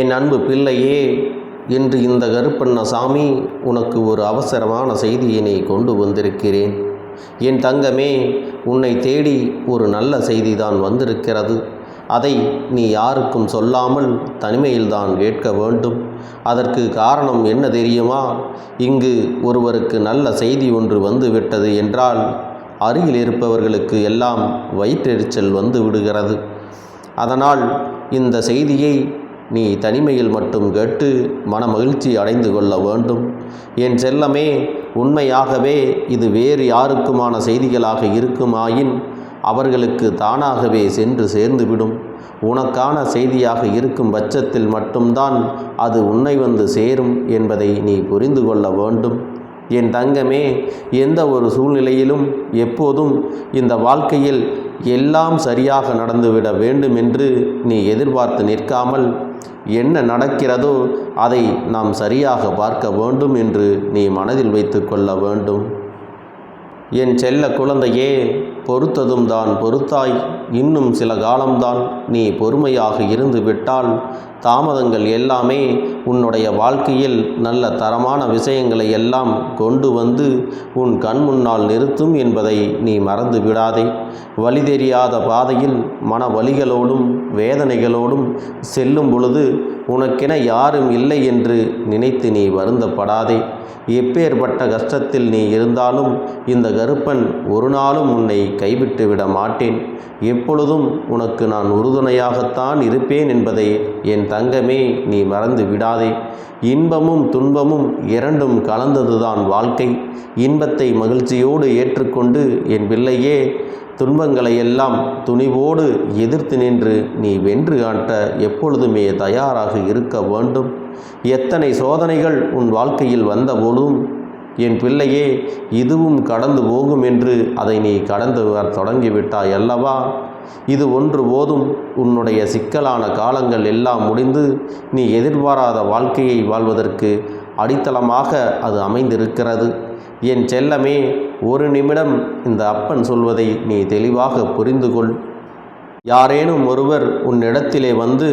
என் அன்பு பிள்ளையே இன்று இந்த கருப்பண்ணசாமி உனக்கு ஒரு அவசரமான செய்தியினை கொண்டு வந்திருக்கிறேன். என் தங்கமே உன்னை தேடி ஒரு நல்ல செய்திதான் வந்திருக்கிறது. அதை நீ யாருக்கும் சொல்லாமல் தனிமையில்தான் கேட்க வேண்டும். அதற்கு காரணம் என்ன தெரியுமா? இங்கு ஒருவருக்கு நல்ல செய்தி ஒன்று வந்துவிட்டது என்றால் அருகில் இருப்பவர்களுக்கு எல்லாம் வயிற்றெரிச்சல் வந்து விடுகிறது. அதனால் இந்த செய்தியை நீ தனிமையில் மட்டும் கேட்டு மனமகிழ்ச்சி அடைந்து கொள்ள வேண்டும். என் செல்லமே உண்மையாகவே இது வேறு யாருக்குமான செய்திகளாக இருக்குமாயின் அவர்களுக்கு தானாகவே சென்று சேர்ந்துவிடும். உனக்கான செய்தியாக இருக்கும் பட்சத்தில் மட்டும்தான் அது உன்னை வந்து சேரும் என்பதை நீ புரிந்து கொள்ள வேண்டும். என் தங்கமே எந்த ஒரு சூழ்நிலையிலும் எப்போதும் இந்த வாழ்க்கையில் எல்லாம் சரியாக நடந்துவிட வேண்டும் என்று நீ எதிர்பார்த்து நிற்காமல் என்ன நடக்கிறதோ அதை நாம் சரியாக பார்க்க வேண்டும் என்று நீ மனதில் வைத்து கொள்ள வேண்டும். என் செல்ல குழந்தையே பொறுத்ததும் தான் பொறுத்தாய். இன்னும் சில காலம்தான் நீ பொறுமையாக இருந்து விட்டால். தாமதங்கள் எல்லாமே உன்னுடைய வாழ்க்கையில் நல்ல தரமான விஷயங்களை எல்லாம் கொண்டு வந்து உன் கண் முன்னால் நிறுத்தும் என்பதை நீ மறந்து விடாதே. வழி தெரியாத பாதையில் மன வலிகளோடும் வேதனைகளோடும் செல்லும் பொழுது உனக்கென யாரும் இல்லை என்று நினைத்து நீ வருந்தப்படாதே. எப்பேற்பட்ட கஷ்டத்தில் நீ இருந்தாலும் இந்த கருப்பன் ஒரு நாளும் உன்னை கைவிட்டு விட மாட்டேன். எப்பொழுதும் உனக்கு நான் உறுதுணையாகத்தான் இருப்பேன் என்பதை என் தங்கமே நீ மறந்து விடாதே. இன்பமும் துன்பமும் இரண்டும் கலந்ததுதான் வாழ்க்கை. இன்பத்தை மகிழ்ச்சியோடு ஏற்றுக்கொண்டு என் பிள்ளையே துன்பங்களை எல்லாம் துணிவோடு எதிர்த்து நின்று நீ வென்று காட்ட எப்பொழுதுமே தயாராக இருக்க வேண்டும். எத்தனை சோதனைகள் உன் வாழ்க்கையில் வந்தபோதும் என் பிள்ளையே இதுவும் கடந்து போகும் என்று அதை நீ கடந்து வர தொடங்கிவிட்டாய் அல்லவா? இது ஒன்று போதும். உன்னுடைய சிக்கலான காலங்கள் எல்லாம் முடிந்து நீ எதிர்பாராத வாழ்க்கையை வாழ்வதற்கு அடித்தளமாக அது அமைந்திருக்கிறது. என் செல்லமே ஒரு நிமிடம் இந்த அப்பன் சொல்வதை நீ தெளிவாக புரிந்து கொள். யாரேனும் ஒருவர் உன்னிடத்திலே வந்து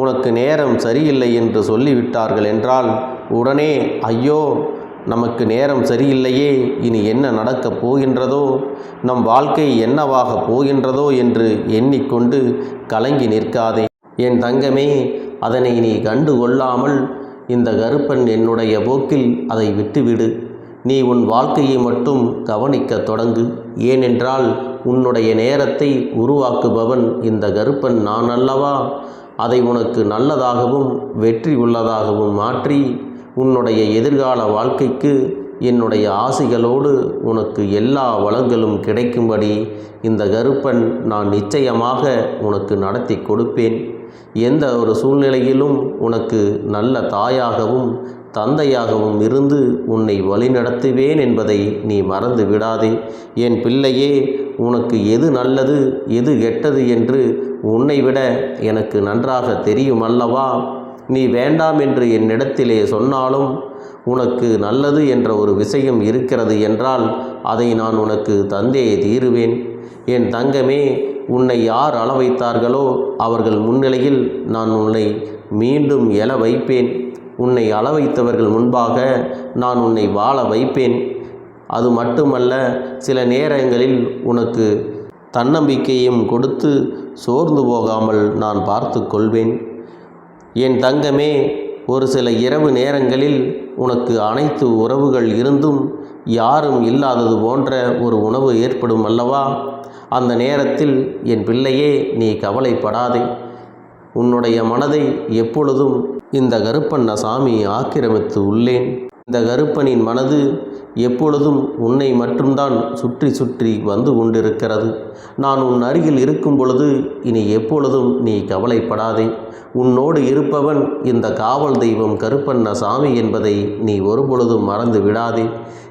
உனக்கு நேரம் சரியில்லை என்று சொல்லிவிட்டார்கள் என்றால் உடனே ஐயோ நமக்கு நேரம் சரியில்லையே இனி என்ன நடக்கப் போகின்றதோ நம் வாழ்க்கை என்னவாக போகின்றதோ என்று எண்ணிக்கொண்டு கலங்கி நிற்காதே. என் தங்கமே அதனை நீ கண்டு கொள்ளாமல் இந்த கருப்பன் என்னுடைய போக்கில் அதை விட்டுவிடு. நீ உன் வாழ்க்கையை மட்டும் கவனிக்கத் தொடங்கு. ஏனென்றால் உன்னுடைய நேரத்தை உருவாக்குபவன் இந்த கருப்பன் நான் அல்லவா அதை உனக்கு நல்லதாகவும் வெற்றி உள்ளதாகவும் மாற்றி உன்னுடைய எதிர்கால வாழ்க்கைக்கு என்னுடைய ஆசைகளோடு உனக்கு எல்லா வளங்களும் கிடைக்கும்படி இந்த கருப்பன் நான் நிச்சயமாக உனக்கு நடத்தி கொடுப்பேன். எந்த ஒரு சூழ்நிலையிலும் உனக்கு நல்ல தாயாகவும் தந்தையாகவும் இருந்து உன்னை வழிநடத்துவேன் என்பதை நீ மறந்து விடாதே. என் பிள்ளையே உனக்கு எது நல்லது எது கெட்டது என்று உன்னை விட எனக்கு நன்றாக தெரியும் அல்லவா? நீ வேண்டாம் என்று என்னிடத்திலே சொன்னாலும் உனக்கு நல்லது என்ற ஒரு விஷயம் இருக்கிறது என்றால் அதை நான் உனக்கு தந்தே தீருவேன். என் தங்கமே உன்னை யார் அள வைத்தார்களோ அவர்கள் முன்னிலையில் நான் உன்னை மீண்டும் எழ வைப்பேன். உன்னை அள வைத்தவர்கள் முன்பாக நான் உன்னை வாழ வைப்பேன். அது மட்டுமல்ல சில நேரங்களில் உனக்கு தன்னம்பிக்கையும் கொடுத்து சோர்ந்து போகாமல் நான் பார்த்து கொள்வேன். என் தங்கமே ஒரு சில இரவு நேரங்களில் உனக்கு அனைத்து உறவுகள் இருந்தும் யாரும் இல்லாதது போன்ற ஒரு உணவு ஏற்படும் அல்லவா? அந்த நேரத்தில் என் பிள்ளையே நீ கவலைப்படாதே. உன்னுடைய மனதை எப்பொழுதும் இந்த கருப்பண்ண சாமி ஆக்கிரமித்து உள்ளேன். இந்த கருப்பனின் மனது எப்பொழுதும் உன்னை மட்டும்தான் சுற்றி சுற்றி வந்து கொண்டிருக்கிறது. நான் உன் அருகில் இருக்கும் பொழுது இனி எப்பொழுதும் நீ கவலைப்படாதே. உன்னோடு இருப்பவன் இந்த காவல் தெய்வம் கருப்பண்ண சாமி என்பதை நீ ஒருபொழுதும் மறந்து விடாதே.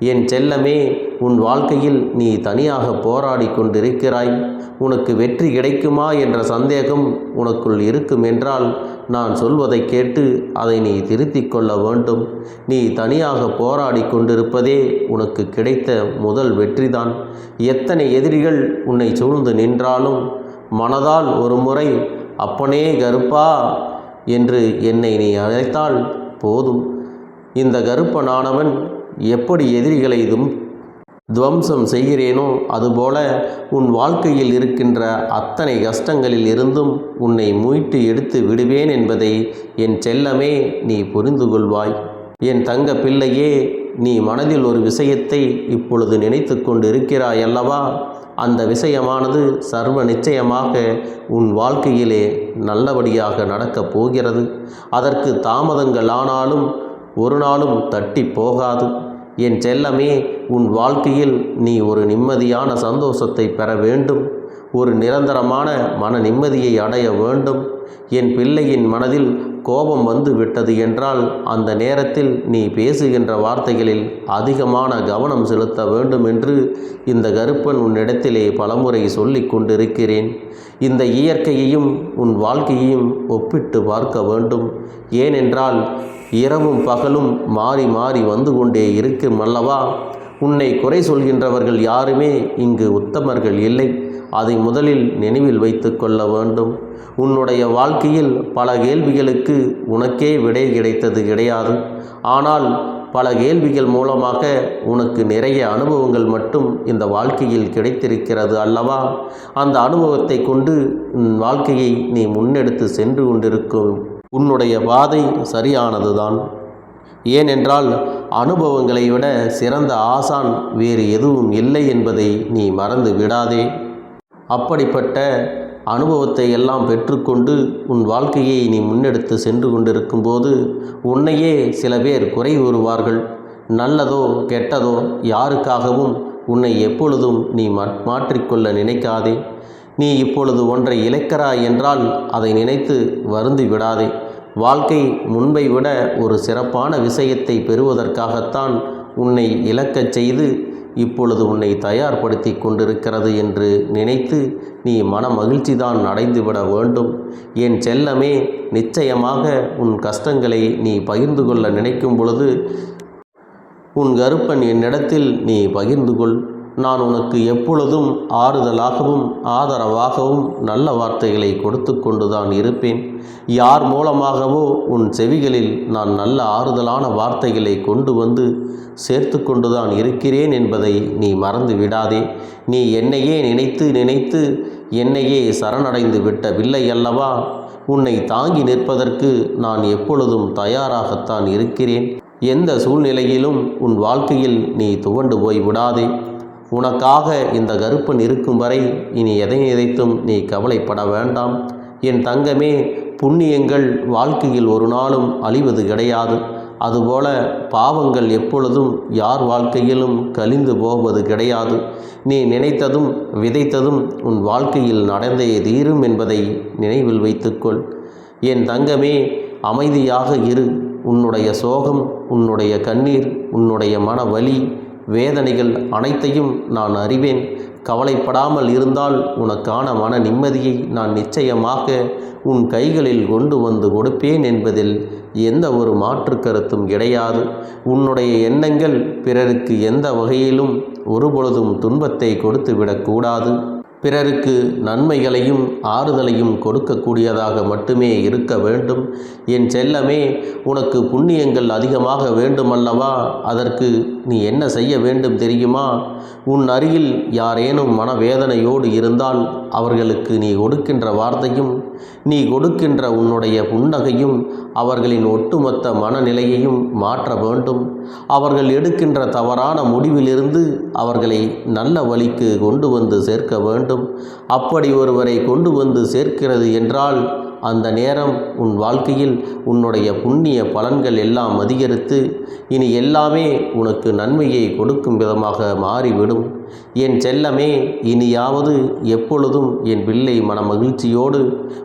என் செல்லமே உன் வாழ்க்கையில் நீ தனியாக போராடி கொண்டிருக்கிறாய். உனக்கு வெற்றி கிடைக்குமா என்ற சந்தேகம் உனக்குள் இருக்கும் என்றால் நான் சொல்வதை கேட்டு அதை நீ திருத்திக் கொள்ள வேண்டும். நீ தனியாக போராடி கொண்டிருப்பதே உனக்கு கிடைத்த முதல் வெற்றிதான். எத்தனை எதிரிகள் உன்னை சூழ்ந்து நின்றாலும் மனதால் ஒரு முறை அப்பனே கருப்பா என்று என்னை நீ அழைத்தால் போதும். இந்த கருப்பனானவன் எப்படி எதிரிகளை இதும் துவம்சம் செய்கிறேனோ அதுபோல உன் வாழ்க்கையில் இருக்கின்ற அத்தனை கஷ்டங்களில் இருந்தும் உன்னை மீட்டு எடுத்து விடுவேன் என்பதை என் செல்லமே நீ புரிந்து கொள்வாய். என் தங்க பிள்ளையே நீ மனதில் ஒரு விஷயத்தை இப்பொழுது நினைத்து கொண்டு இருக்கிறாய் அல்லவா? அந்த விஷயமானது சர்வ நிச்சயமாக உன் வாழ்க்கையிலே நல்லபடியாக நடக்கப் போகிறது. அதற்கு தாமதங்கள் ஆனாலும் ஒரு நாளும் தட்டி போகாது. என் செல்லமே உன் வாழ்க்கையில் நீ ஒரு நிம்மதியான சந்தோஷத்தை பெற வேண்டும். ஒரு நிரந்தரமான மன நிம்மதியை அடைய வேண்டும். என் பிள்ளையின் மனதில் கோபம் வந்து விட்டது என்றால் அந்த நேரத்தில் நீ பேசுகின்ற வார்த்தைகளில் அதிகமான கவனம் செலுத்த வேண்டும் என்று இந்த கருப்பன் உன்னிடத்திலே பலமுறை சொல்லிக் கொண்டிருக்கிறேன். இந்த இயற்கையையும் உன் வாழ்க்கையையும் ஒப்பிட்டு பார்க்க வேண்டும். ஏனென்றால் இரவும் பகலும் மாறி மாறி வந்து கொண்டே இருக்கும் அல்லவா? உன்னை குறை சொல்கின்றவர்கள் யாருமே இங்கு உத்தமர்கள் இல்லை. அதை முதலில் நினைவில் வைத்து கொள்ள வேண்டும். உன்னுடைய வாழ்க்கையில் பல கேள்விகளுக்கு உனக்கே விடை கிடைத்தது கிடையாது. ஆனால் பல கேள்விகள் மூலமாக உனக்கு நிறைய அனுபவங்கள் மட்டும் இந்த வாழ்க்கையில் கிடைத்திருக்கிறது அல்லவா? அந்த அனுபவத்தை கொண்டு உன் வாழ்க்கையை நீ முன்னெடுத்து சென்று கொண்டிருக்கும். உன்னுடைய பாதை சரியானதுதான். ஏனென்றால் அனுபவங்களை விட சிறந்த ஆசான் வேறு எதுவும் இல்லை என்பதை நீ மறந்து விடாதே. அப்படிப்பட்ட அனுபவத்தை எல்லாம் பெற்றுக்கொண்டு உன் வாழ்க்கையை நீ முன்னெடுத்து சென்று கொண்டிருக்கும்போது உன்னையே சில பேர் குறை கூறுவார்கள். நல்லதோ கெட்டதோ யாருக்காகவும் உன்னை எப்பொழுதும் நீ மாற்றிக்கொள்ள நினைக்காதே. நீ இப்பொழுது ஒன்றை இழக்கிறாய் என்றால் அதை நினைத்து வருந்தி விடாதே. வாழ்க்கை முன்பை விட ஒரு சிறப்பான விஷயத்தை பெறுவதற்காகத்தான் உன்னை இழக்கச் செய்து இப்பொழுது உன்னை தயார்படுத்தி கொண்டிருக்கிறது என்று நினைத்து நீ மன மகிழ்ச்சிதான் அடைந்துவிட வேண்டும். என் செல்லமே நிச்சயமாக உன் கஷ்டங்களை நீ பகிர்ந்து கொள்ள நினைக்கும் பொழுது உன் கருப்பன் என்னிடத்தில் நீ பகிர்ந்து கொள். நான் உனக்கு எப்பொழுதும் ஆறுதலாகவும் ஆதரவாகவும் நல்ல வார்த்தைகளை கொடுத்து கொண்டுதான் இருப்பேன். யார் மூலமாகவோ உன் செவிகளில் நான் நல்ல ஆறுதலான வார்த்தைகளை கொண்டு வந்து சேர்த்து கொண்டுதான் இருக்கிறேன் என்பதை நீ மறந்து விடாதே. நீ என்னையே நினைத்து நினைத்து என்னையே சரணடைந்து விட்டவில்லை அல்லவா? உன்னை தாங்கி நிற்பதற்கு நான் எப்பொழுதும் தயாராகத்தான் இருக்கிறேன். எந்த சூழ்நிலையிலும் உன் வாழ்க்கையில் நீ துவண்டு போய் விடாதே. உனக்காக இந்த கருப்பன் இருக்கும் வரை இனி எதை எதைத்தும் நீ கவலைப்பட வேண்டாம். என் தங்கமே புண்ணியங்கள் வாழ்க்கையில் ஒரு நாளும் அழிவது கிடையாது. அதுபோல பாவங்கள் எப்பொழுதும் யார் வாழ்க்கையிலும் கழிந்து போவது கிடையாது. நீ நினைத்ததும் விதைத்ததும் உன் வாழ்க்கையில் நடந்தே தீரும் என்பதை நினைவில் வைத்துக்கொள். என் தங்கமே அமைதியாக இரு. உன்னுடைய சோகம் உன்னுடைய கண்ணீர் உன்னுடைய மன வலி வேதனைகள் அனைத்தையும் நான் அறிவேன். கவலைப்படாமல் இருந்தால் உனக்கான மன நிம்மதியை நான் நிச்சயமாக உன் கைகளில் கொண்டு வந்து கொடுப்பேன் என்பதில் எந்த ஒரு மாற்று கருத்தும் கிடையாது. உன்னுடைய எண்ணங்கள் பிறருக்கு எந்த வகையிலும் ஒருபொழுதும் துன்பத்தை கொடுத்து விடக்கூடாது பிறருக்கு நன்மைகளையும் ஆறுதலையும் கொடுக்கக்கூடியதாக மட்டுமே இருக்க வேண்டும். என் செல்லமே உனக்கு புண்ணியங்கள் அதிகமாக வேண்டுமல்லவா? அதற்கு நீ என்ன செய்ய வேண்டும் தெரியுமா? உன் அருகில் யாரேனும் மனவேதனையோடு இருந்தால் அவர்களுக்கு நீ கொடுக்கின்ற வார்த்தையும் நீ கொடுக்கின்ற உன்னுடைய புன்னகையும் அவர்களின் ஒட்டுமொத்த மனநிலையையும் மாற்ற வேண்டும். அவர்கள் எடுக்கின்ற தவறான முடிவிலிருந்து அவர்களை நல்ல வழிக்கு கொண்டு வந்து சேர்க்க வேண்டும். அப்படி ஒருவரை கொண்டு வந்து சேர்க்கிறது என்றால் அந்த நேரம் உன் வாழ்க்கையில் உன்னுடைய புண்ணிய பலன்கள் எல்லாம் அதிகரித்து இனி எல்லாமே உனக்கு நன்மையை கொடுக்கும் விதமாக மாறிவிடும். என் செல்லமே இனியாவது எப்பொழுதும் என் பிள்ளை மன மகிழ்ச்சியோடு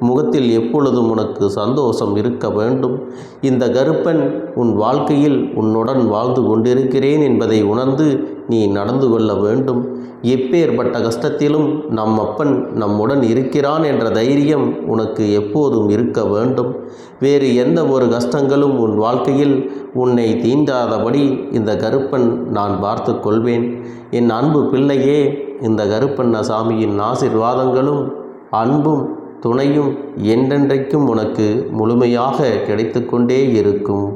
முகத்தில் எப்பொழுதும் உனக்கு சந்தோஷம் இருக்க வேண்டும். இந்த கருப்பன் உன் வாழ்க்கையில் உன்னுடன் வாழ்ந்து கொண்டிருக்கிறேன் என்பதை உணர்ந்து நீ நடந்து கொள்ள வேண்டும். எப்பேற்பட்ட கஷ்டத்திலும் நம் அப்பன் நம்முடன் இருக்கிறான் என்ற தைரியம் உனக்கு எப்போதும் இருக்க வேண்டும். வேறு எந்த ஒரு கஷ்டங்களும் உன் வாழ்க்கையில் உன்னை தீண்டாதபடி இந்த கருப்பன் நான் பார்த்து கொள்வேன். என் அன்பு பிள்ளையே இந்த கருப்பண்ண சாமியின் ஆசிர்வாதங்களும் அன்பும் துணையும் என்றென்றைக்கும் உனக்கு முழுமையாக கிடைத்து கொண்டே இருக்கும்.